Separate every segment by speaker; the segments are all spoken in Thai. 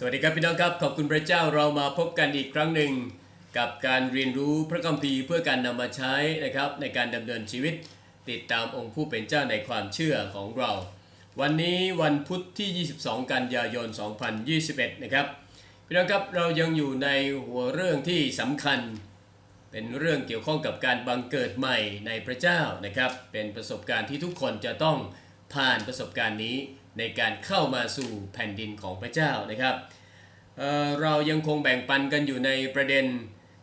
Speaker 1: สวัสดีครับพี่น้องครับ ขอบคุณพระเจ้าเรามาพบกันอีกครั้งหนึ่ง กับการเรียนรู้พระคัมภีร์เพื่อการนำมาใช้นะครับในการดำเนินชีวิต ติดตามองค์ผู้เป็นเจ้าในความเชื่อของเรา วันนี้วันพุธที่ 22 กันยายน 2021 นะครับพี่น้องครับเรายังอยู่ในหัวเรื่องที่สำคัญ เป็นเรื่องเกี่ยวข้องกับการบังเกิดใหม่ในพระเจ้านะครับ เป็นประสบการณ์ที่ทุกคนจะต้องผ่านประสบการณ์นี้ ในการเข้ามาสู่แผ่นดินของพระเจ้านะครับเเรายังคงแบ่งปันกันอยู่ในประเด็น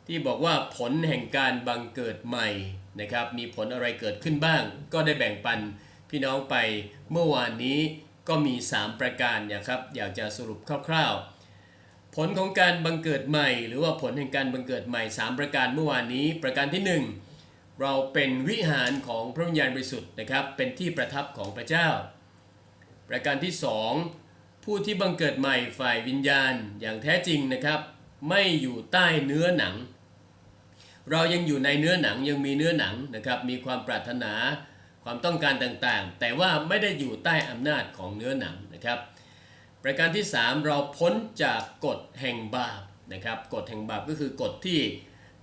Speaker 1: ที่บอกว่าผลแห่งการบังเกิดใหม่นะครับมีผลอะไรเกิดขึ้นบ้าง ก็ได้แบ่งปันพี่น้องไปเมื่อวานนี้ก็มี 3 ประการนะครับอยากจะสรุปคร่าวๆ ผลของการบังเกิดใหม่ หรือว่าผลแห่งการบังเกิดใหม่ 3 ประการเมื่อวานนี้ ประการที่ 1 เราเป็นวิหารของพระวิญญาณบริสุทธิ์นะครับเป็นที่ประทับของพระเจ้า ประการที่ 2 ผู้ที่บังเกิดใหม่ฝ่ายวิญญาณอย่างแท้จริงนะครับ ไม่อยู่ใต้เนื้อหนัง เรายังอยู่ในเนื้อหนังยังมีเนื้อหนังนะครับ มีความปรารถนาความต้องการต่างๆ แต่ว่าไม่ได้อยู่ใต้อำนาจของเนื้อหนังนะครับ ประการที่ 3 เราพ้นจากกฎแห่งบาปนะครับกฎแห่งบาปก็คือกฎที่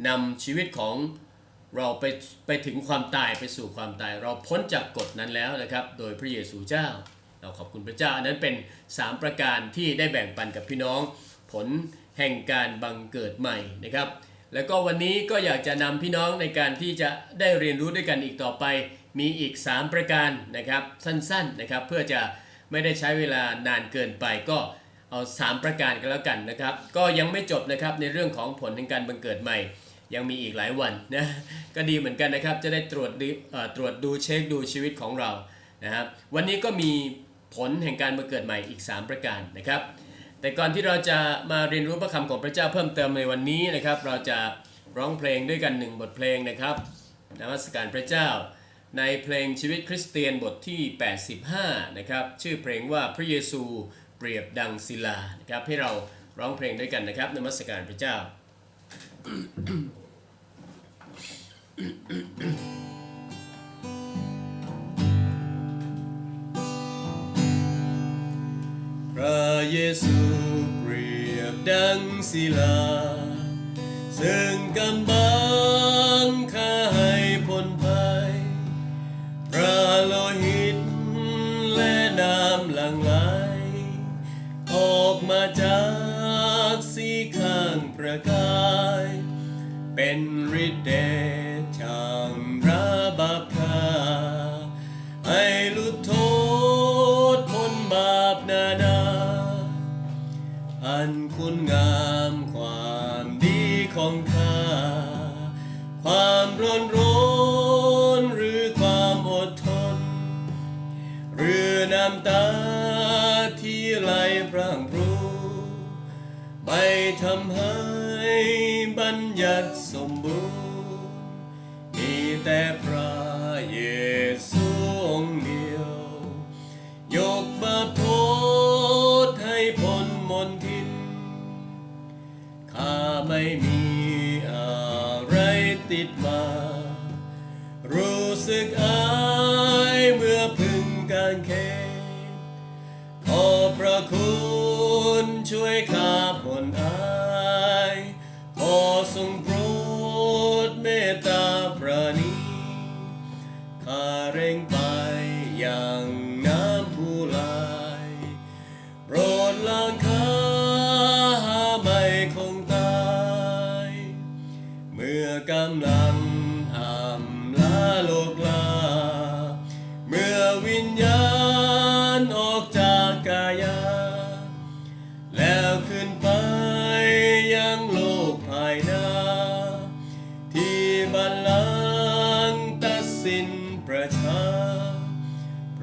Speaker 1: นำชีวิตของเราไปไปถึงความตายไปสู่ความตาย เราพ้นจากกฎนั้นแล้วนะครับ โดยพระเยซูเจ้า เราขอบคุณพระเจ้าอันนั้นเป็น 3 ประการที่ได้แบ่งปันกับพี่น้อง ผลแห่งการบังเกิดใหม่นะครับ แล้วก็วันนี้ก็อยากจะนำพี่น้องในการที่จะได้เรียนรู้ด้วยกันอีกต่อไป มีอีก 3 ประการนะครับสั้นๆนะครับเพื่อจะไม่ได้ใช้เวลานานเกินไปก็เอา 3 ประการกันแล้วกันนะครับ ก็ยังไม่จบนะครับในเรื่องของผลแห่งการบังเกิดใหม่ ยังมีอีกหลายวันนะก็ดีเหมือนกันนะครับจะได้ตรวจตรวจดูเช็คดูชีวิตของเรานะครับวันนี้ก็มี ผลแห่งการบังเกิดใหม่อีก 3 ประการนะครับ แต่ก่อนที่เราจะมาเรียนรู้พระคำของพระเจ้าเพิ่มเติมในวันนี้นะครับ เราจะร้องเพลงด้วยกันหนึ่งบทเพลงนะครับนมัสการพระเจ้า ในเพลงชีวิตคริสเตียนบทที่ 85 นะครับ ชื่อเพลงว่าพระเยซูเปรียบดังศิลานะครับให้เราร้องเพลงด้วยกันนะครับนมัสการพระเจ้า ระเยซูเปรียบดังศิลาซึ่งกำบัง ทำให้บัญญัติสมบูรณ์ มีแต่พระเยซูองค์เดียว ยกบาปโทษให้พ้นมนทิน ข้าไม่มีอะไรติดมา รู้สึกอายเมื่อพึ่งการเคขอพระคุณช่วยข้า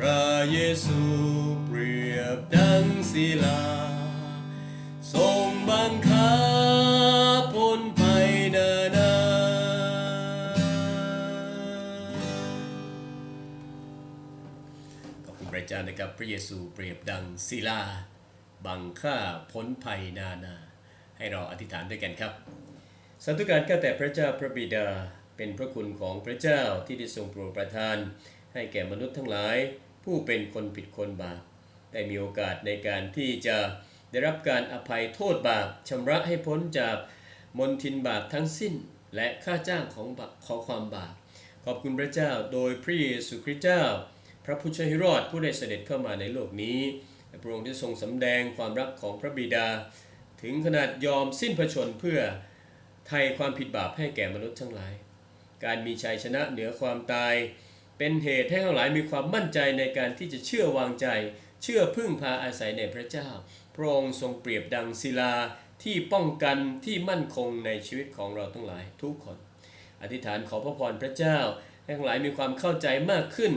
Speaker 1: พระเยซูเปรียบดังศิลา ทรงบังคับพ้นภัยนหน้าขอบคุณพระเจ้านะครับ พระเยซูเปรียบดังศิลา บังค่าพ้นภัยนานา ให้เราอธิษฐานด้วยกันครับสาธุการข้าแต่พระเจ้าพระบิดาเป็นพระคุณของพระเจ้าที่ได้ทรงโปรดประทาน ให้แก่มนุษย์ทั้งหลาย ผู้เป็นคนผิดคนบาปได้มีโอกาสในการที่จะได้รับการอภัยโทษบาปชำระให้พ้นจากมนทินบาปทั้งสิ้น และค่าจ้างของบาปของความบาปขอบคุณพระเจ้าโดยพระเยซูคริสต์เจ้า พระผู้ช่วยให้รอดผู้ได้เสด็จเข้ามาในโลกนี้พระองค์ที่ทรงสำแดงความรักของพระบิดา ถึงขนาดยอมสิ้นพระชนเพื่อไถ่ความผิดบาปให้แก่มนุษย์ทั้งหลาย การมีชัยชนะเหนือความตาย เป็นเหตุให้ทั้งหลายมีความมั่นใจในการที่จะเชื่อวางใจ เชื่อพึ่งพาอาศัยในพระเจ้า พระองค์ทรงเปรียบดังศิลาที่ป้องกันที่มั่นคงในชีวิตของเราทั้งหลายทุกคน อธิษฐานขอพระพรพระเจ้าให้ทั้งหลายมีความเข้าใจมากขึ้น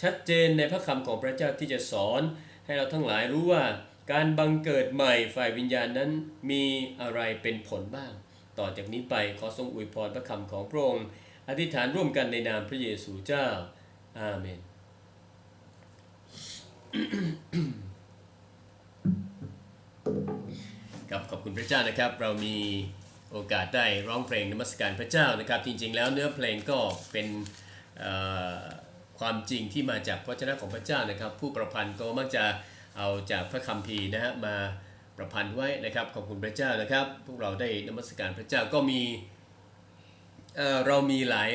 Speaker 1: ชัดเจนในพระคำของพระเจ้าที่จะสอน ให้เราทั้งหลายรู้ว่าการบังเกิดใหม่ฝ่ายวิญญาณนั้นมีอะไรเป็นผลบ้าง ต่อจากนี้ไปขอทรงอวยพรพระคำของพระองค์ อธิษฐานร่วมกันในนามพระเยซูเจ้า อาเมน ครับขอบคุณพระเจ้านะครับ เรามีโอกาสได้ร้องเพลงนมัสการพระเจ้านะครับ จริงๆ แล้วเนื้อเพลงก็เป็นความจริงที่มาจากพระเจ้าของพระเจ้านะครับ ผู้ประพันธ์ก็มักจะเอาจากพระคัมภีร์นะฮะมาประพันธ์ไว้นะครับขอบคุณพระเจ้านะครับ พวกเราได้นมัสการพระเจ้าก็มี เเรามีหลาย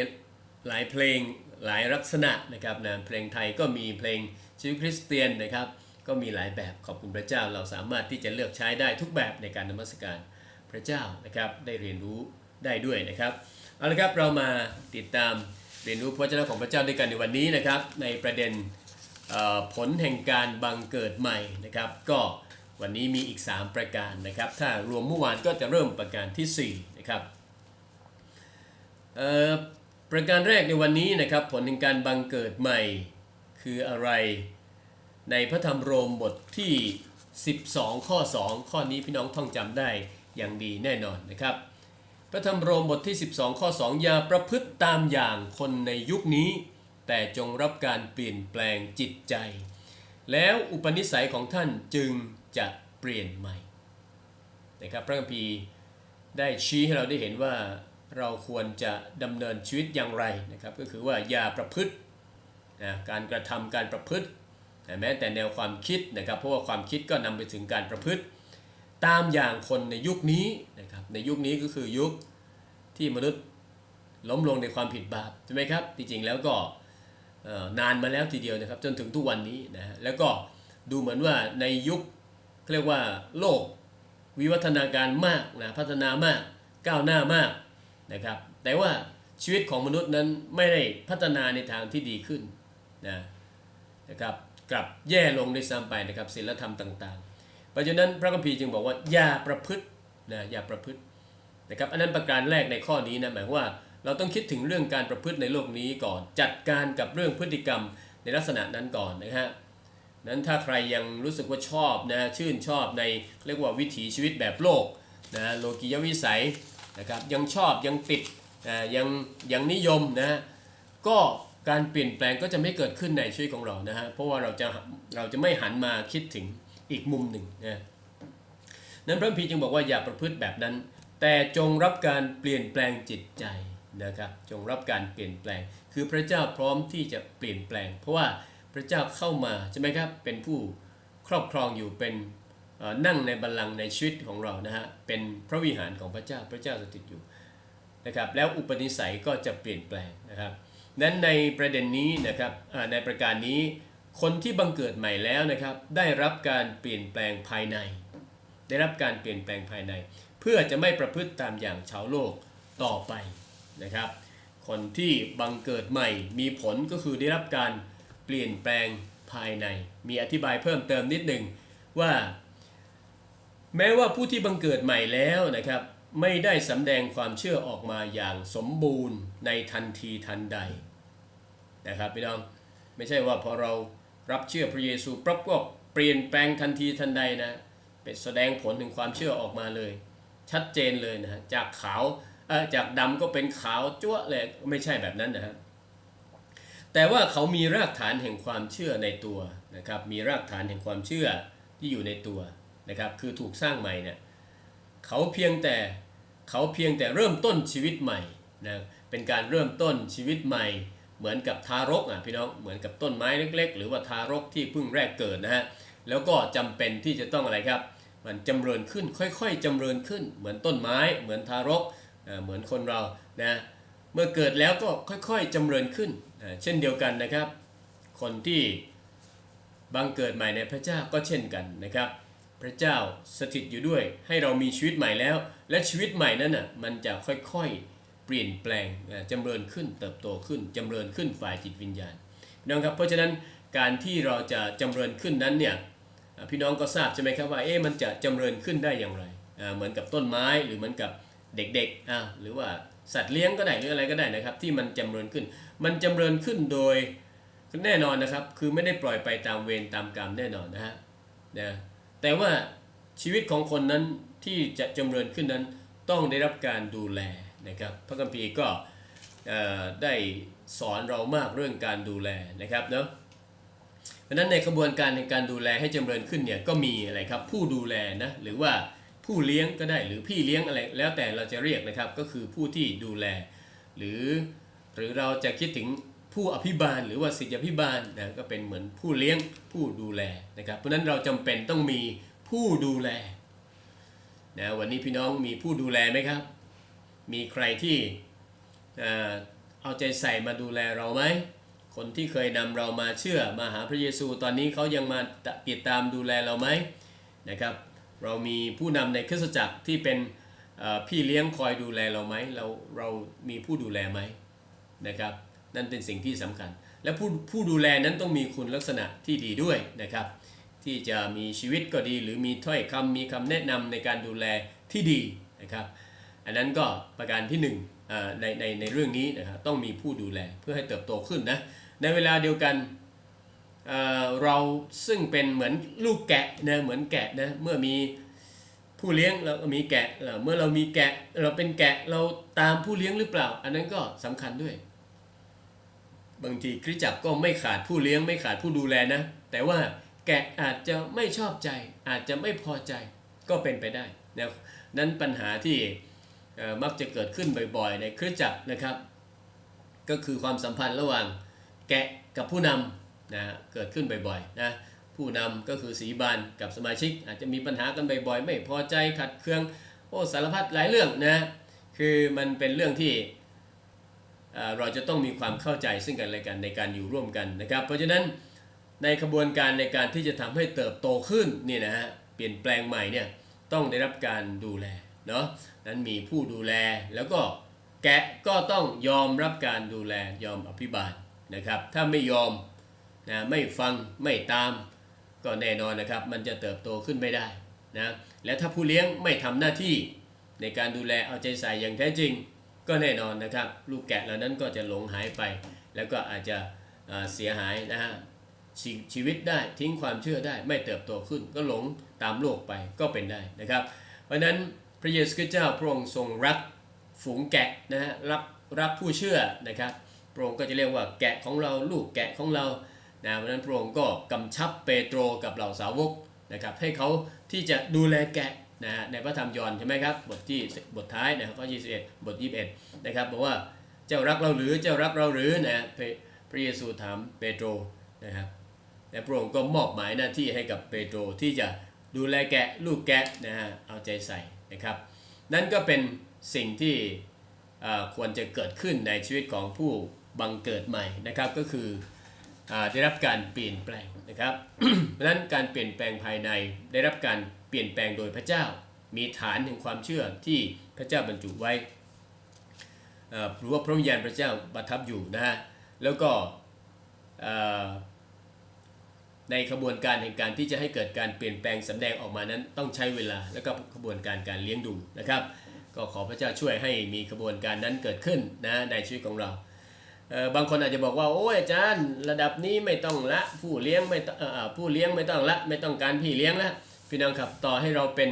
Speaker 1: หลายเพลงหลายลักษณะนะครับนะเพลงไทยก็มีเพลงชีวิตคริสเตียนนะครับ ก็มีหลายแบบขอบคุณพระเจ้า เราสามารถที่จะเลือกใช้ได้ทุกแบบในการนมัสการพระเจ้านะครับได้เรียนรู้ได้ด้วยนะครับเอาละครับเรามาติดตามเรียนรู้พระเจ้าของพระเจ้าด้วยกันในวันนี้นะครับ ในประเด็นผลแห่งการบังเกิดใหม่นะครับ ก็วันนี้มีอีก 3 ประการนะครับ ถ้ารวมเมื่อวานก็จะเริ่มประการทีสี่4นะครับ ประการแรกในวันนี้นะครับผลแห่งการบังเกิดใหม่คืออะไร ในพระธรรมโรมบทที่ 12 ข้อ 2 ข้อนี้พี่น้องท่องจำได้อย่างดีแน่นอนนะครับ พระธรรมโรมบทที่ 12 ข้อ 2 อย่าประพฤติตามอย่างคนในยุคนี้ แต่จงรับการเปลี่ยนแปลงจิตใจ แล้วอุปนิสัยของท่านจึงจะเปลี่ยนใหม่นะครับพระคัมภีร์ได้ชี้ให้เราได้เห็นว่า เราควรจะดำเนินชีวิตอย่างไรนะครับ ก็คือว่าอย่าประพฤตินะการกระทำการประพฤติแม้แต่แนวความคิดนะครับเพราะว่าความคิดก็นำไปถึงการประพฤติ ตามอย่างคนในยุคนี้นะครับในยุคนี้ก็คือยุคที่มนุษย์ล้มลงในความผิดบาปใช่ไหมครับจริงๆแล้วก็นานมาแล้วทีเดียวนะครับ จนถึงทุกวันนี้นะฮะแล้วก็ดูเหมือนว่าในยุคเรียกว่าโลกวิวัฒนาการมากนะพัฒนามากก้าวหน้ามาก นะครับ แต่ว่าชีวิตของมนุษย์นั้นไม่ได้พัฒนาในทางที่ดีขึ้นนะนะครับกลับแย่ลงด้วยซ้ำไปนะครับศีลธรรมต่างๆ เพราะฉะนั้นพระคัมภีร์จึงบอกว่าอย่าประพฤตินะอย่าประพฤตินะครับอันนั้นประการแรกในข้อนี้นะหมายว่าเราต้องคิดถึงเรื่องการประพฤติในโลกนี้ก่อน จัดการกับเรื่องพฤติกรรมในลักษณะนั้นก่อนนะฮะนั้นถ้าใครยังรู้สึกว่าชอบนะชื่นชอบในเรียกว่าวิถีชีวิตแบบโลกนะโลกียวิสัย นะครับยังชอบยังติดยังยังนิยมนะก็การเปลี่ยนแปลงก็จะไม่เกิดขึ้นในชีวิตของเรานะฮะเพราะว่าเราจะเราจะไม่หันมาคิดถึงอีกมุมหนึ่งนะนั้นพระคัมภีจึงบอกว่าอย่าประพฤติแบบนั้น แต่จงรับการเปลี่ยนแปลงจิตใจนะครับจงรับการเปลี่ยนแปลง คือพระเจ้าพร้อมที่จะเปลี่ยนแปลง เพราะว่าพระเจ้าเข้ามาใช่ไหมครับเป็นผู้ครอบครองอยู่เป็น นั่งในบัลลังก์ในชีวิตของเรานะฮะเป็นพระวิหารของพระเจ้าพระเจ้าสถิตอยู่นะครับแล้วอุปนิสัยก็จะเปลี่ยนแปลงนะครับนั้นในประเด็นนี้นะครับในประการนี้คนที่บังเกิดใหม่แล้วนะครับได้รับการเปลี่ยนแปลงภายใน ได้รับการเปลี่ยนแปลงภายใน เพื่อจะไม่ประพฤติตามอย่างชาวโลกต่อไปนะครับคนที่บังเกิดใหม่มีผลก็คือได้รับการเปลี่ยนแปลงภายใน มีอธิบายเพิ่มเติมนิดหนึ่งว่า แม้ว่าผู้ที่บังเกิดใหม่แล้วนะครับ ไม่ได้สำแดงความเชื่อออกมาอย่างสมบูรณ์ในทันทีทันใดนะครับพี่น้องไม่ใช่ว่าพอเรารับเชื่อพระเยซูปั๊บก็เปลี่ยนแปลงทันทีทันใดนะเป็นแสดงผลถึงความเชื่อออกมาเลย ชัดเจนเลยนะจากขาวเออจากดำก็เป็นขาวจั๊วเลยไม่ใช่แบบนั้นนะฮะแต่ว่าเขามีรากฐานแห่งความเชื่อในตัวนะครับมีรากฐานแห่งความเชื่อที่อยู่ในตัว นะครับคือถูกสร้างใหม่เนี่ยเขาเพียงแต่เขาเพียงแต่เริ่มต้นชีวิตใหม่นะเป็นการเริ่มต้นชีวิตใหม่ เหมือนกับทารกอะพี่น้องเหมือนกับต้นไม้เล็ก ๆ หรือว่าทารกที่เพิ่งแรกเกิดนะฮะแล้วก็จำเป็นที่จะต้องอะไรครับ มันจำเริญขึ้นค่อยๆจำเริญขึ้น เหมือนต้นไม้ เหมือนทารกเอ่อเหมือนคนเรานะเมื่อเกิดแล้วก็ค่อยๆจำเริญขึ้นเช่นเดียวกันนะครับ คนที่บังเกิดใหม่ในพระเจ้าก็เช่นกันนะครับ พระเจ้าสถิตอยู่ด้วย ให้เรามีชีวิตใหม่แล้ว และชีวิตใหม่นั้นน่ะมันจะค่อยๆเปลี่ยนแปลงจำเริญขึ้นเติบโตขึ้นจำเริญขึ้นฝ่ายจิตวิญญาณพี่น้องครับเพราะฉะนั้นการที่เราจะจำเริญขึ้นนั้นเนี่ยพี่น้องก็ทราบใช่ไหมครับว่าเอ๊ะมันจะจำเริญขึ้นได้อย่างไรเหมือนกับต้นไม้หรือเหมือนกับเด็กๆอ่าหรือว่าสัตว์เลี้ยงก็ได้หรืออะไรก็ได้นะครับ ที่มันจำเริญขึ้น มันจำเริญขึ้นโดยแน่นอนนะครับ คือไม่ได้ปล่อยไปตามเวรตามกรรมแน่นอนนะฮะนะ แต่ว่าชีวิตของคนนั้นที่จะจำเริญขึ้นนั้นต้องได้รับการดูแลนะครับ พระคัมภีร์ก็ได้สอนเรามากเรื่องการดูแลนะครับเนาะเพราะนั้นในกระบวนการในการดูแลให้จำเริญขึ้นเนี่ยก็มีอะไรครับผู้ดูแลนะหรือว่าผู้เลี้ยงก็ได้หรือพี่เลี้ยงอะไรแล้วแต่เราจะเรียกนะครับก็คือผู้ที่ดูแล หรือหรือเราจะคิดถึง ผู้อภิบาลหรือว่าศิษยาภิบาลนะก็เป็นเหมือนผู้เลี้ยงผู้ดูแลนะครับเพราะนั้นเราจำเป็นต้องมีผู้ดูแลนะวันนี้พี่น้องมีผู้ดูแลไหมครับ มีใครที่เอาใจใส่มาดูแลเราไหมคนที่เคยนำเรามาเชื่อมาหาพระเยซูตอนนี้เขายังมาติดตามดูแลเราไหมนะครับ เรามีผู้นำในคริสตจักรที่เป็นพี่เลี้ยงคอยดูแลเราไหมเราเรามีผู้ดูแลไหมนะครับ นั่นเป็นสิ่งที่สำคัญ และผู้ผู้ดูแลนั้นต้องมีคุณลักษณะที่ดีด้วยนะครับ ที่จะมีชีวิตก็ดี หรือมีถ้อยคำมีคำแนะนำในการดูแลที่ดีนะครับ อันนั้นก็ประการที่หนึ่งในในในเรื่องนี้นะครับต้องมีผู้ดูแลเพื่อให้เติบโตขึ้นนะในเวลาเดียวกันเราซึ่งเป็นเหมือนลูกแกะนะเหมือนแกะนะเมื่อมีผู้เลี้ยงเรามีแกะเอ่อเมื่อเรามีแกะเราเป็นแกะเราตามผู้เลี้ยงหรือเปล่า อันนั้นก็สำคัญด้วย บางทีคริสตจักรก็ไม่ขาดผู้เลี้ยงไม่ขาดผู้ดูแลนะ แต่ว่าแกะอาจจะไม่ชอบใจ อาจจะไม่พอใจก็เป็นไปได้นะนั้นปัญหาที่มักจะเกิดขึ้นบ่อยๆ ในคริสตจักรนะครับ ก็คือความสัมพันธ์ระหว่างแกะกับผู้นำนะเกิดขึ้นบ่อยๆนะผู้นำก็คือสีบานกับสมาชิก อาจจะมีปัญหากันบ่อยๆ ไม่พอใจขัดเคืองโอ้สารพัดหลายเรื่องนะคือมันเป็นเรื่องที่ เราจะต้องมีความเข้าใจซึ่งกันและกันในการอยู่ร่วมกันนะครับ เพราะฉะนั้นในขบวนการในการที่จะทำให้เติบโตขึ้นนี่นะฮะเปลี่ยนแปลงใหม่เนี่ยต้องได้รับการดูแลเนาะนั้นมีผู้ดูแลแล้วก็แกะก็ต้องยอมรับการดูแลยอมอภิบาลนะครับ ถ้าไม่ยอมนะไม่ฟังไม่ตาม ก็แน่นอนนะครับ มันจะเติบโตขึ้นไม่ได้นะและถ้าผู้เลี้ยงไม่ทำหน้าที่ในการดูแลเอาใจใส่อย่างแท้จริง ก็แน่นอนนะครับลูกแกะเหล่านั้นก็จะหลงหายไป แล้วก็อาจจะเสียหายนะฮะชีชีวิตได้ทิ้งความเชื่อได้ไม่เติบโตขึ้น ก็หลงตามโลกไปก็เป็นได้นะครับ เพราะนั้นพระเยซูคริสต์เจ้าพระองค์ทรงรักฝูงแกะนะฮะรักรักผู้เชื่อนะครับพระองค์ก็จะเรียกว่าแกะของเราลูกแกะของเรานะเพราะนั้นพระองค์ก็กำชับเปโตรกับเหล่าสาวกนะครับให้เขาที่จะดูแลแกะ นะฮะในพระธรรมยอห์นใช่ไหมครับบทที่บทท้ายนะครับข้อ21 บท 21 นะครับบอกว่าเจ้ารักเราหรือเจ้ารักเราหรือนะพระพระเยซูถามเปโตรนะครับและพระองค์ก็มอบหมายหน้าที่ให้กับเปโตรที่จะดูแลแกะลูกแกะนะฮะเอาใจใส่นะครับ นั่นก็เป็นสิ่งที่ควรจะเกิดขึ้นในชีวิตของผู้บังเกิดใหม่นะครับก็คืออได้รับการเปลี่ยนแปลงนะครับเพราะฉะนั้นการเปลี่ยนแปลงภายในได้รับการเเปลี่ยนแปลงโดยพระเจ้า มีฐานแห่งความเชื่อที่พระเจ้าบรรจุไว้หรือว่าพระวิญญาณพระเจ้าประทับอยู่นะฮะแล้วก็ในขบวนการแห่งการที่จะให้เกิดการเปลี่ยนแปลงสำแดงออกมานั้นต้องใช้เวลา แล้วก็ขบวนการการเลี้ยงดูนะครับ ก็ขอพระเจ้าช่วยให้มีขบวนการนั้นเกิดขึ้นนะในชีวิตของเราเบางคนอาจจะบอกว่าโอ้ยอาจารย์ ระดับนี้ไม่ต้องละผู้เลี้ยงไม่ผู้เลี้ยงไม่ต้องละไม่ต้องการพี่เลี้ยงละ พี่น้องครับต่อให้เราเป็น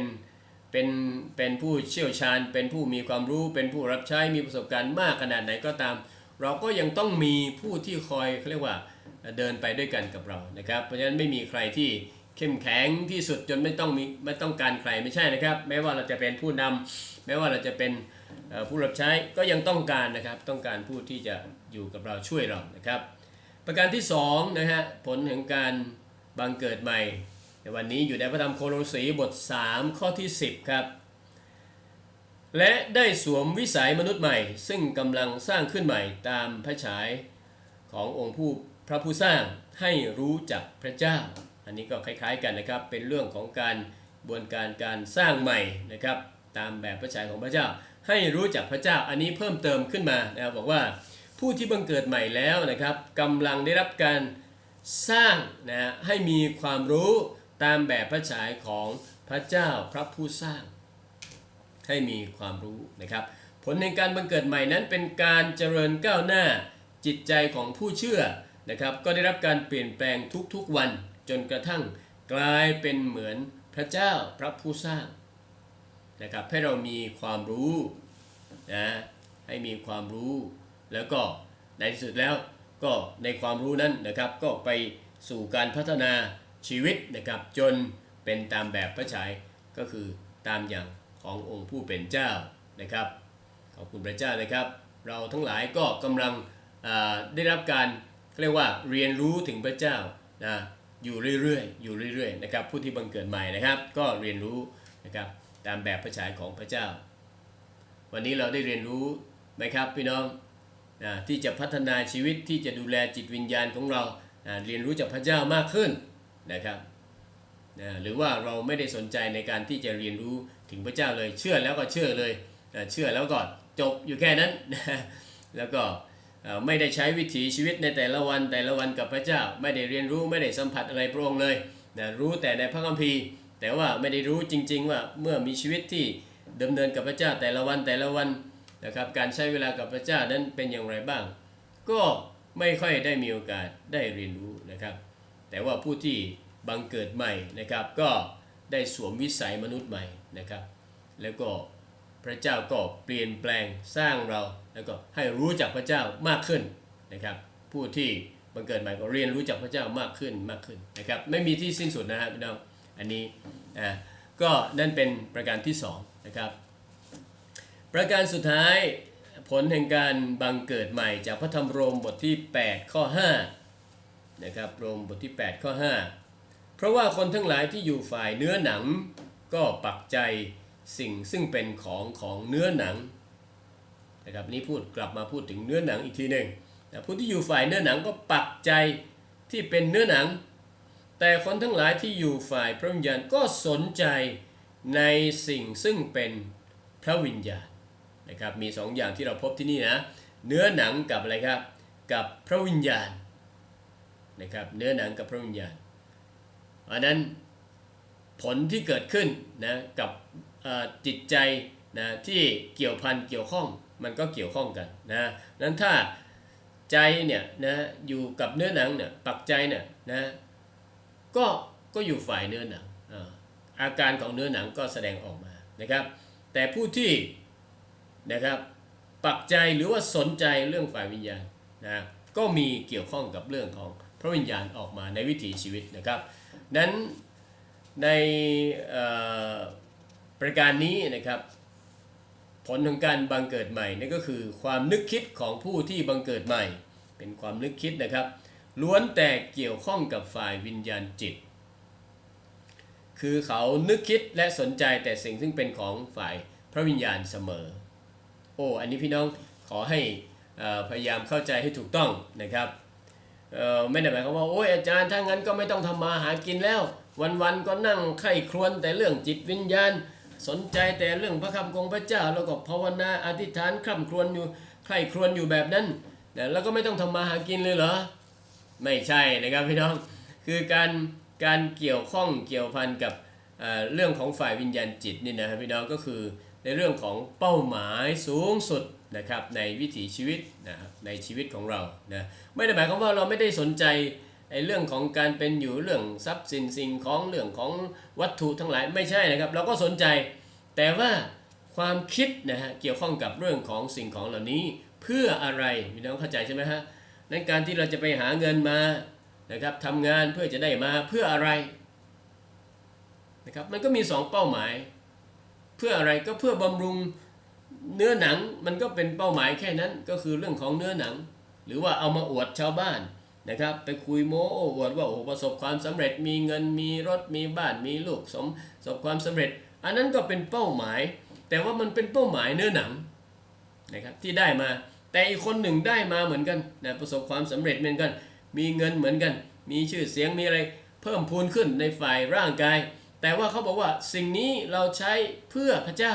Speaker 1: เป็นเป็นผู้เชี่ยวชาญ เป็นผู้มีความรู้เป็นผู้รับใช้มีประสบการณ์มากขนาดไหนก็ตาม เราก็ยังต้องมีผู้ที่คอยเขาเรียกว่าเดินไปด้วยกันกับเรานะครับ เพราะฉะนั้นไม่มีใครที่เข้มแข็งที่สุดจนไม่ต้องมีไม่ต้องการใครไม่ใช่นะครับ แม้ว่าเราจะเป็นผู้นำแม้ว่าเราจะเป็นผู้รับใช้ก็ยังต้องการนะครับต้องการผู้ที่จะอยู่กับเราช่วยเรานะครับ ประการที่สองนะฮะผลแห่งการบังเกิดใหม่ ในวันนี้อยู่ในพระธรรมโคโลสีบท 3 ข้อที่ 10 ครับ และได้สวมวิสัยมนุษย์ใหม่ ซึ่งกำลังสร้างขึ้นใหม่ตามพระฉายขององค์ผู้พระผู้สร้างให้รู้จักพระเจ้า อันนี้ก็คล้ายๆกันนะครับ เป็นเรื่องของการบวนการการสร้างใหม่นะครับ ตามแบบพระฉายของพระเจ้า ให้รู้จักพระเจ้า อันนี้เพิ่มเติมขึ้นมานะครับบอกว่าผู้ที่บังเกิดใหม่แล้วนะครับกำลังได้รับการสร้างนะให้มีความรู้ ตามแบบพระฉายของพระเจ้าพระผู้สร้าง ให้มีความรู้นะครับ ผลในการบังเกิดใหม่นั้นเป็นการเจริญก้าวหน้าจิตใจของผู้เชื่อนะครับ ก็ได้รับการเปลี่ยนแปลงทุกๆวันจนกระทั่งกลายเป็นเหมือนพระเจ้าพระผู้สร้างนะครับให้เรามีความรู้นะให้มีความรู้แล้วก็ในที่สุดแล้วก็ในความรู้นั้นนะครับก็ไปสู่การพัฒนา ชีวิตนะครับจนเป็นตามแบบพระฉายก็คือตามอย่างขององค์ผู้เป็นเจ้านะครับขอบคุณพระเจ้านะครับ เราทั้งหลายก็กำลังได้รับการเรียกว่าเรียนรู้ถึงพระเจ้านะอยู่เรื่อยๆอยู่เรื่อยๆนะครับผู้ที่บังเกิดใหม่นะครับ ก็เรียนรู้นะครับตามแบบพระฉายของพระเจ้า วันนี้เราได้เรียนรู้ไหมครับพี่น้องนะที่จะพัฒนาชีวิตที่จะดูแลจิตวิญญาณของเรานะเรียนรู้จากพระเจ้ามากขึ้น นะครับนะหรือว่าเราไม่ได้สนใจในการที่จะเรียนรู้ถึงพระเจ้าเลย เชื่อแล้วก็เชื่อเลยเชื่อแล้วก็จบอยู่แค่นั้นนะแล้วก็ไม่ได้ใช้วิถีชีวิตในแต่ละวันแต่ละวันกับพระเจ้า ไม่ได้เรียนรู้ไม่ได้สัมผัสอะไรพระองค์เลยนะรู้แต่ในพระคัมภีร์ แต่ว่าไม่ได้รู้จริง ๆ ว่าเมื่อมีชีวิตที่ดำเนินกับพระเจ้าแต่ละวันแต่ละวันนะครับการใช้เวลากับพระเจ้านั้นเป็นอย่างไรบ้าง ก็ไม่ค่อยได้มีโอกาสได้เรียนรู้นะครับ แต่ว่าผู้ที่บังเกิดใหม่นะครับ ก็ได้สวมวิสัยมนุษย์ใหม่นะครับ แล้วก็พระเจ้าก็เปลี่ยนแปลงสร้างเราแล้วก็ให้รู้จักพระเจ้ามากขึ้นนะครับ ผู้ที่บังเกิดใหม่ก็เรียนรู้จักพระเจ้ามากขึ้นมากขึ้นนะครับ ไม่มีที่สิ้นสุดนะฮะพี่น้องอันนี้อ่าก็นั่นเป็นประการที่สองนะครับประการสุดท้ายผลแห่งการบังเกิดใหม่จากพระธรรมโรมบทที่ 8 ข้อ 5 นะครับโรมบทที่ 8 ข้อ 5 เพราะว่าคนทั้งหลายที่อยู่ฝ่ายเนื้อหนัง ก็ปักใจสิ่งซึ่งเป็นของของเนื้อหนังนะครับนี่พูดกลับมาพูดถึงเนื้อหนังอีกทีหนึ่งนะผู้ที่อยู่ฝ่ายเนื้อหนังก็ปักใจที่เป็นเนื้อหนัง แต่คนทั้งหลายที่อยู่ฝ่ายพระวิญญาณก็สนใจในสิ่งซึ่งเป็นพระวิญญาณนะครับมีสองอย่างที่เราพบที่นี่นะเนื้อหนังกับอะไรครับกับพระวิญญาณ นะครับเนื้อหนังกับพระวิญญาณเพราะนั้นผลที่เกิดขึ้นนะกับจิตใจนะที่เกี่ยวพันเกี่ยวข้องมันก็เกี่ยวข้องกันนะนั้นถ้าใจเนี่ยนะอยู่กับเนื้อหนังเนี่ยปักใจเนี่ยนะก็ก็อยู่ฝ่ายเนื้อหนังอาการของเนื้อหนังก็แสดงออกมานะครับ แต่ผู้ที่นะครับปักใจหรือว่าสนใจเรื่องฝ่ายวิญญาณนะก็มีเกี่ยวข้องกับเรื่องของ ระวิญญาณออกมาในวิถีชีวิตนะครับนั้นในประการนี้นะครับ ผลของการบังเกิดใหม่นั่นก็คือความนึกคิดของผู้ที่บังเกิดใหม่ เป็นความนึกคิดนะครับ ล้วนแต่เกี่ยวข้องกับฝ่ายวิญญาณจิต คือเขานึกคิดและสนใจแต่สิ่งซึ่งเป็นของฝ่ายพระวิญญาณเสมอ โอ้อันนี้พี่น้องขอให้พยายามเข้าใจให้ถูกต้องนะครับ เออไม่ได้หมายความว่าโอ้ยอาจารย์ถ้างั้นก็ไม่ต้องทำมาหากินแล้ว วันๆก็นั่งไข้ครวญแต่เรื่องจิตวิญญาณ สนใจแต่เรื่องพระคำของพระเจ้าแล้วก็ภาวนาอธิษฐานคร่ำครวญอยู่ไข้ครวญอยู่แบบนั้นแล้วก็ไม่ต้องทำมาหากินเลยเหรอไม่ใช่นะครับพี่น้องคือการการเกี่ยวข้องเกี่ยวพันกับเอ่อเรื่องของฝ่ายวิญญาณจิตนี่นะครับพี่น้องก็คือในเรื่องของเป้าหมายสูงสุด นะครับในวิถีชีวิตนะครับในชีวิตของเรานะไม่ได้หมายความว่าเราไม่ได้สนใจไอ้เรื่องของการเป็นอยู่เรื่องทรัพย์สินสิ่งของเรื่องของวัตถุทั้งหลายไม่ใช่นะครับ เราก็สนใจ แต่ว่าความคิดนะฮะเกี่ยวข้องกับเรื่องของสิ่งของเหล่านี้เพื่ออะไรพี่น้องเข้าใจใช่ไหมฮะในการที่เราจะไปหาเงินมานะครับทำงานเพื่อจะได้มาเพื่ออะไรนะครับมันก็มีสองเป้าหมาย เพื่ออะไรก็เพื่อบำรุง เนื้อหนังมันก็เป็นเป้าหมายแค่นั้นก็คือเรื่องของเนื้อหนัง หรือว่าเอามาอวดชาวบ้านนะครับ ไปคุยโม้โอ้อวดว่าโอ้ประสบความสำเร็จมีเงินมีรถมีบ้านมีลูกสมประสบความสำเร็จ อันนั้นก็เป็นเป้าหมาย แต่ว่ามันเป็นเป้าหมายเนื้อหนังนะครับที่ได้มา แต่อีกคนหนึ่งได้มาเหมือนกันนะประสบความสำเร็จเหมือนกัน มีเงินเหมือนกัน มีชื่อเสียงมีอะไรเพิ่มพูนขึ้นในฝ่ายร่างกาย แต่ว่าเขาบอกว่าสิ่งนี้เราใช้เพื่อพระเจ้า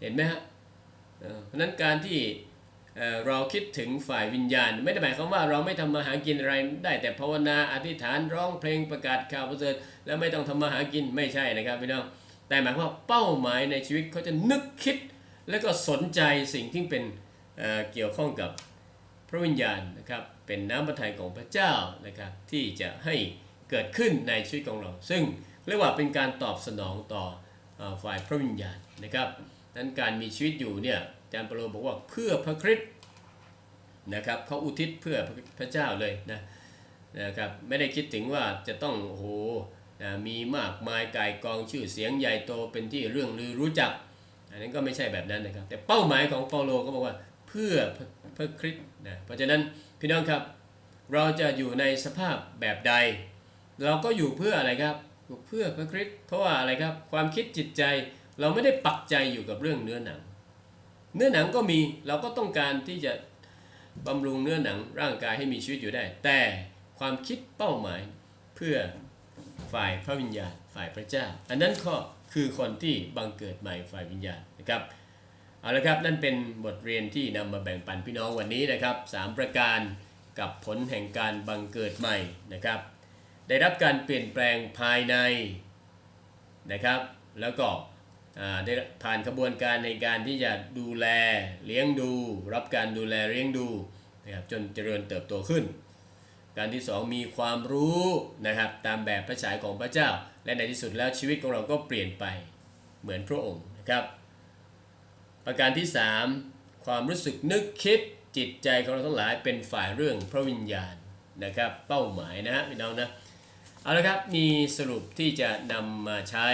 Speaker 1: เห็นไหมฮะ เพราะนั้นการที่เราคิดถึงฝ่ายวิญญาณ ไม่ได้หมายความว่าเราไม่ทำมาหากินอะไรได้แต่ภาวนาอธิษฐานร้องเพลงประกาศข่าวประเสริฐแล้วไม่ต้องทำมาหากินไม่ใช่นะครับพี่น้องแต่หมายความว่าเป้าหมายในชีวิตเขาจะนึกคิด แล้วก็สนใจสิ่งที่เป็นเเกี่ยวข้องกับพระวิญญาณนะครับเป็นน้ำพระทัยของพระเจ้านะครับที่จะให้เกิดขึ้นในชีวิตของเรา ซึ่งเรียกว่าเป็นการตอบสนองต่ออฝ่ายพระวิญญาณนะครับ นั้นการมีชีวิตอยู่เนี่ยอาจารย์เปโลบอกว่าเพื่อพระคริสต์นะครับเขาอุทิศเพื่อพระเจ้าเลยนะนะครับไม่ได้คิดถึงว่าจะต้องโอ้โหนะมีมากมายกายกองชื่อเสียงใหญ่โตเป็นที่เรื่องลือรู้จัก อันนั้นก็ไม่ใช่แบบนั้นนะครับ แต่เป้าหมายของเปาโลก็บอกว่าเพื่อพระพระคริสต์นะเพราะฉะนั้นพี่น้องครับเราจะอยู่ในสภาพแบบใด เราก็อยู่เพื่ออะไรครับเพื่อพระคริสต์เพราะว่าอะไรครับความคิดจิตใจ เราไม่ได้ปักใจอยู่กับเรื่องเนื้อหนัง เนื้อหนังก็มีเราก็ต้องการที่จะบำรุงเนื้อหนังร่างกายให้มีชีวิตอยู่ได้ แต่ความคิดเป้าหมายเพื่อฝ่ายพระวิญญาณฝ่ายพระเจ้า อันนั้นก็คือคนที่บังเกิดใหม่ฝ่ายวิญญาณนะครับเอาละครับนั่นเป็นบทเรียนที่นำมาแบ่งปันพี่น้องวันนี้นะครับสามประการกับผลแห่งการบังเกิดใหม่นะครับ ได้รับการเปลี่ยนแปลงภายในนะครับ แล้วก็ ได้ผ่านกระบวนการในการที่จะดูแลเลี้ยงดู รับการดูแลเลี้ยงดูนะครับจนเจริญเติบโตขึ้น การที่สองมีความรู้นะครับตามแบบพระฉายของพระเจ้า และในที่สุดแล้วชีวิตของเราก็เปลี่ยนไปเหมือนพระองค์นะครับประการที่สามความรู้สึกนึกคิดจิตใจของเราทั้งหลายเป็นฝ่ายเรื่องพระวิญญาณนะครับเป้าหมายนะฮะพี่น้องนะเอาละครับมีสรุปที่จะนำมาใช้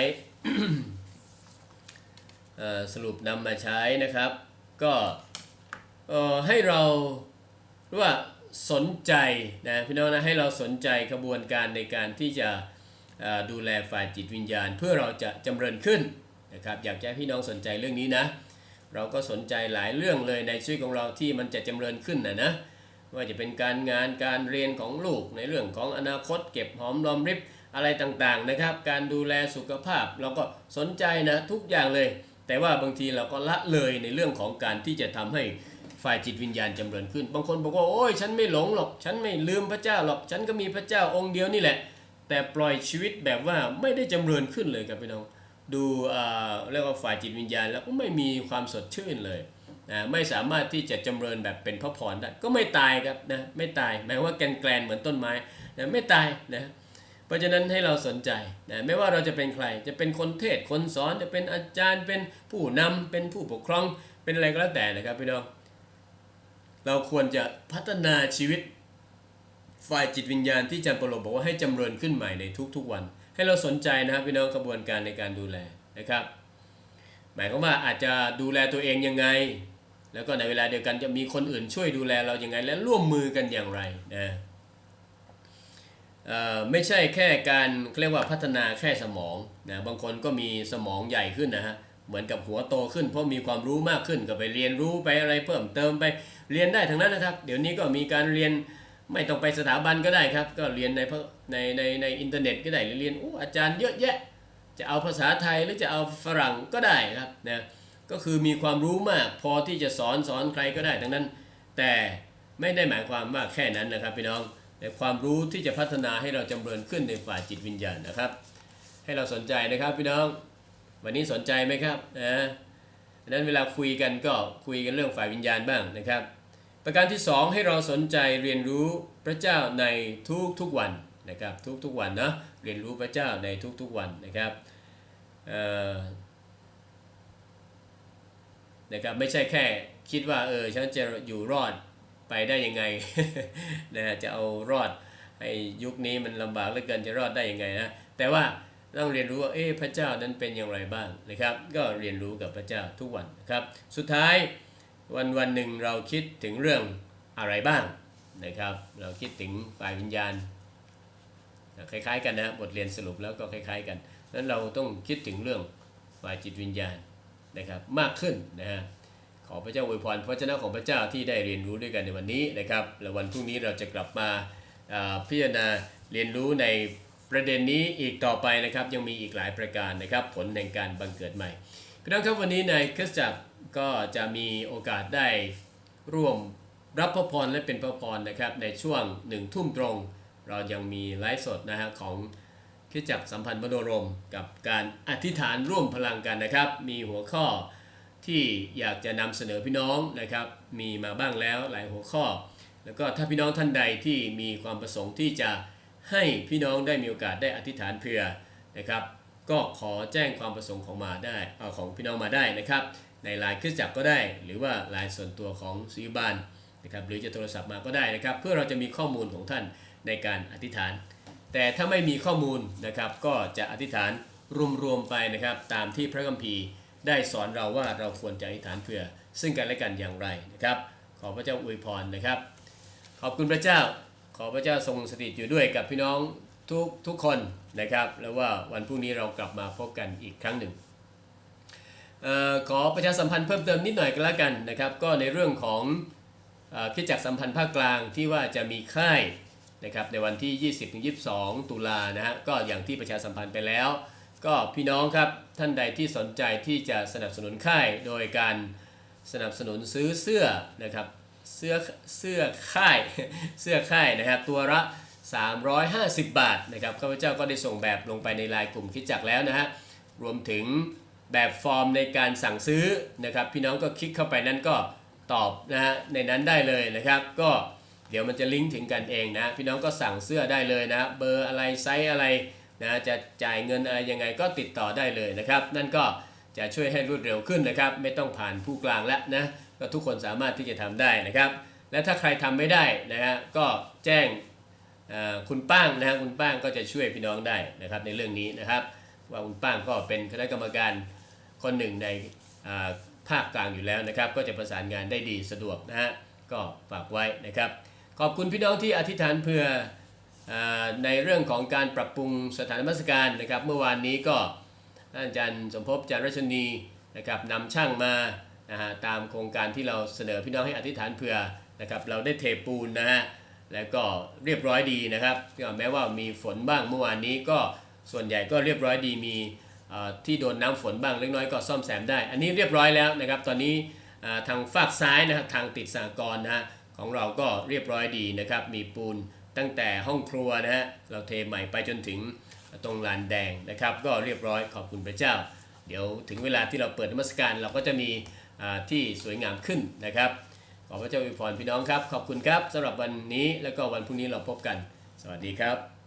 Speaker 1: สรุปนำมาใช้นะครับ ก็ให้เราเรียกว่าสนใจนะพี่น้องนะให้เราสนใจกระบวนการในการที่จะดูแลฝ่ายจิตวิญญาณ เพื่อเราจะจำเริญขึ้นนะครับอยากจะให้พี่น้องสนใจเรื่องนี้นะเราก็สนใจหลายเรื่องเลยในชีวิตของเราที่มันจะจำเริญขึ้นนะนะว่าจะเป็นการงานการเรียนของลูกในเรื่องของอนาคต เก็บหอมรอมริบอะไรต่างๆนะครับ การดูแลสุขภาพเราก็สนใจนะทุกอย่างเลย แต่ว่าบางทีเราก็ละเลยในเรื่องของการที่จะทำให้ฝ่ายจิตวิญญาณจำเริญขึ้น บางคนบอกว่าโอ้ยฉันไม่หลงหรอก ฉันไม่ลืมพระเจ้าหรอก ฉันก็มีพระเจ้าองค์เดียวนี่แหละ แต่ปล่อยชีวิตแบบว่าไม่ได้จำเริญขึ้นเลยครับพี่น้อง ดูอ่อเรียกว่าฝ่ายจิตวิญญาณแล้วก็ไม่มีความสดชื่นเลยนะไม่สามารถที่จะจำเริญแบบเป็นพระพรได้ ก็ไม่ตายครับนะ ไม่ตาย หมายว่าแกนแกลนเหมือนต้นไม้นะไม่ตายนะ เพราะฉะนั้นให้เราสนใจนะไม่ว่าเราจะเป็นใคร จะเป็นคนเทศคนสอนจะเป็นอาจารย์เป็นผู้นำเป็นผู้ปกครอง เป็นอะไรก็แล้วแต่นะครับพี่น้องเราควรจะพัฒนาชีวิตฝ่ายจิตวิญญาณที่อาจารย์ปโลบอกว่าให้จำเริญขึ้นใหม่ในทุกๆวัน ให้เราสนใจนะครับพี่น้องกระบวนการในการดูแลนะครับ หมายความว่าอาจจะดูแลตัวเองยังไง แล้วก็ในเวลาเดียวกันจะมีคนอื่นช่วยดูแลเรายังไง และร่วมมือกันอย่างไรนะเอ่อ ไม่ใช่แค่การเรียกว่าพัฒนาแค่สมองนะบางคนก็มีสมองใหญ่ขึ้นนะฮะเหมือนกับหัวโตขึ้น เพราะมีความรู้มากขึ้นก็ไปเรียนรู้ไปอะไรเพิ่มเติมไปเรียนได้ทั้งนั้นนะครับ เดี๋ยวนี้ก็มีการเรียนไม่ต้องไปสถาบันก็ได้ครับ ก็เรียนในพในในในอินเทอร์เน็ตก็ได้หรือเรียนอู้อาจารย์เยอะแยะ จะเอาภาษาไทยหรือจะเอาฝรั่งก็ได้ครับนะก็คือมีความรู้มากพอที่จะสอนสอนใครก็ได้ทั้งนั้น แต่ไม่ได้หมายความว่าแค่นั้นนะครับพี่น้อง แต่ความรู้ที่จะพัฒนาให้เราจำเริญขึ้นในฝ่ายจิตวิญญาณนะครับ ให้เราสนใจนะครับพี่น้อง วันนี้สนใจไหมครับนะดังนั้นเวลาคุยกันก็คุยกันเรื่องฝ่ายวิญญาณบ้างนะครับ ประการที่สองให้เราสนใจเรียนรู้พระเจ้าในทุกทุกวันนะครับ ทุกทุกวันนะเรียนรู้พระเจ้าในทุกทุกวันนะครับเอ่อนะครับไม่ใช่แค่คิดว่าเออฉันจะอยู่รอด ไปได้ยังไงนะจะเอารอดให้ยุคนี้มันลำบากเหลือเกินจะรอดได้ยังไงนะแต่ว่าต้องเรียนรู้ว่าเอ๊ะพระเจ้านั้นเป็นอย่างไรบ้างนะครับ ก็เรียนรู้กับพระเจ้าทุกวันนะครับ สุดท้ายวันวันหนึ่งเราคิดถึงเรื่องอะไรบ้างนะครับ เราคิดถึงฝ่ายวิญญาณคล้ายๆ กันนะบทเรียนสรุปแล้วก็คล้ายๆ กันนั้นเราต้องคิดถึงเรื่องฝ่ายจิตวิญญาณนะครับมากขึ้นนะฮะ ขอพระเจ้าอวยพรพระเจ้าของพระเจ้าที่ได้เรียนรู้ด้วยกันในวันนี้นะครับ และวันพรุ่งนี้เราจะกลับมาพิจารณาเรียนรู้ในประเด็นนี้อีกต่อไปนะครับ ยังมีอีกหลายประการนะครับ ผลแห่งการบังเกิดใหม่พี่น้องครับวันนี้ในคริสตจักรก็จะมีโอกาสได้ร่วมรับพระพรและเป็นพระพรนะครับ ในช่วงหนึ่งทุ่มตรง เรายังมีไลฟ์สดนะฮะของคริสตจักรสัมพันธ์มโนรม กับการอธิษฐานร่วมพลังกันนะครับ มีหัวข้อ ที่อยากจะนำเสนอพี่น้องนะครับ มีมาบ้างแล้วหลายหัวข้อ แล้วก็ถ้าพี่น้องท่านใดที่มีความประสงค์ที่จะให้พี่น้องได้มีโอกาสได้อธิษฐานเผื่อนะครับ ก็ขอแจ้งความประสงค์ของมาได้เอาของพี่น้องมาได้นะครับ ในลน์คริสจักรก็ได้ หรือว่าลน์ส่วนตัวของซีบานนะครับหรือจะโทรศัพท์มาก็ได้นะครับ เพื่อเราจะมีข้อมูลของท่านในการอธิษฐาน แต่ถ้าไม่มีข้อมูลนะครับก็จะอธิษฐานรวมๆไปนะครับ ตามที่พระคัมภีร์ ได้สอนเราว่าเราควรจะอธิษฐานเพื่อ ซึ่งกันและกันอย่างไรนะครับ ขอพระเจ้าอวยพรนะครับ ขอบคุณพระเจ้า ขอพระเจ้าทรงสถิตอยู่ด้วยกับพี่น้องทุกทุกคนนะครับ แล้วว่าวันพรุ่งนี้เรากลับมาพบกันอีกครั้งหนึ่งออขอประชาสัมพันธ์เพิ่มเติมนิดหน่อยกันแล้วกันนะครับ ก็ในเรื่องของคิดจักรสัมพันธ์ภาคกลางที่ว่าจะมีค่ายนะครับในวันที่ 20-22 ตุลานะฮะก็อย่างที่ประชาสัมพันธ์ไปแล้ว ก็พี่น้องครับท่านใดที่สนใจที่จะสนับสนุนค่ายโดยการสนับสนุนซื้อเสื้อนะครับเสื้อเสื้อค่ายเสื้อค่ายนะครับตัวละ 350 บาทนะครับข้าพเจ้าก็ได้ส่งแบบลงไปในไลน์กลุ่มคิดจักแล้วนะฮะรวมถึงแบบฟอร์มในการสั่งซื้อนะครับ พี่น้องก็คลิกเข้าไปนั้นก็ตอบนะฮะในนั้นได้เลยนะครับ ก็เดี๋ยวมันจะลิงก์ถึงกันเองนะ พี่น้องก็สั่งเสื้อได้เลยนะ เบอร์อะไรไซส์อะไร นะจะจ่ายเงินอะไรยังไงก็ติดต่อได้เลยนะครับ นั่นก็จะช่วยให้รวดเร็วขึ้นนะครับ ไม่ต้องผ่านผู้กลางแล้วนะก็ทุกคนสามารถที่จะทำได้นะครับ และถ้าใครทำไม่ได้นะฮะก็แจ้งคุณป้างนะฮะคุณป้างก็จะช่วยพี่น้องได้นะครับในเรื่องนี้นะครับว่าคุณป้างก็เป็นคณะกรรมการคนหนึ่งในภาคกลางอยู่แล้วนะครับ ก็จะประสานงานได้ดีสะดวกนะฮะก็ฝากไว้นะครับ ขอบคุณพี่น้องที่อธิษฐานเพื่อ ในเรื่องของการปรับปรุงสถานนมัสการนะครับเมื่อวานนี้ก็ท่านอาจารย์สมภพอาจารย์รัชนีนะครับนำช่างมานะฮะตามโครงการที่เราเสนอพี่น้องให้อธิษฐานเพื่อนะครับเราได้เทปูนนะฮะแล้วก็เรียบร้อยดีนะครับแม้ว่ามีฝนบ้างเมื่อวานนี้ก็ส่วนใหญ่ก็เรียบร้อยดีมีที่โดนน้ำฝนบ้างเล็กน้อยก็ซ่อมแซมได้ อันนี้เรียบร้อยแล้วนะครับตอนนี้ทางฝากซ้ายนะครับทางติดสากรนะฮะของเราก็เรียบร้อยดีนะครับมีปูน ตั้งแต่ห้องครัวนะฮะเราเทใหม่ไปจนถึงตรงลานแดงนะครับ ก็เรียบร้อยขอบคุณพระเจ้า เดี๋ยวถึงเวลาที่เราเปิดนมัสการเราก็จะมีที่สวยงามขึ้นนะครับขอพระเจ้าอวยพรพี่น้องครับ ขอบคุณครับสำหรับวันนี้แล้วก็วันพรุ่งนี้เราพบกัน สวัสดีครับ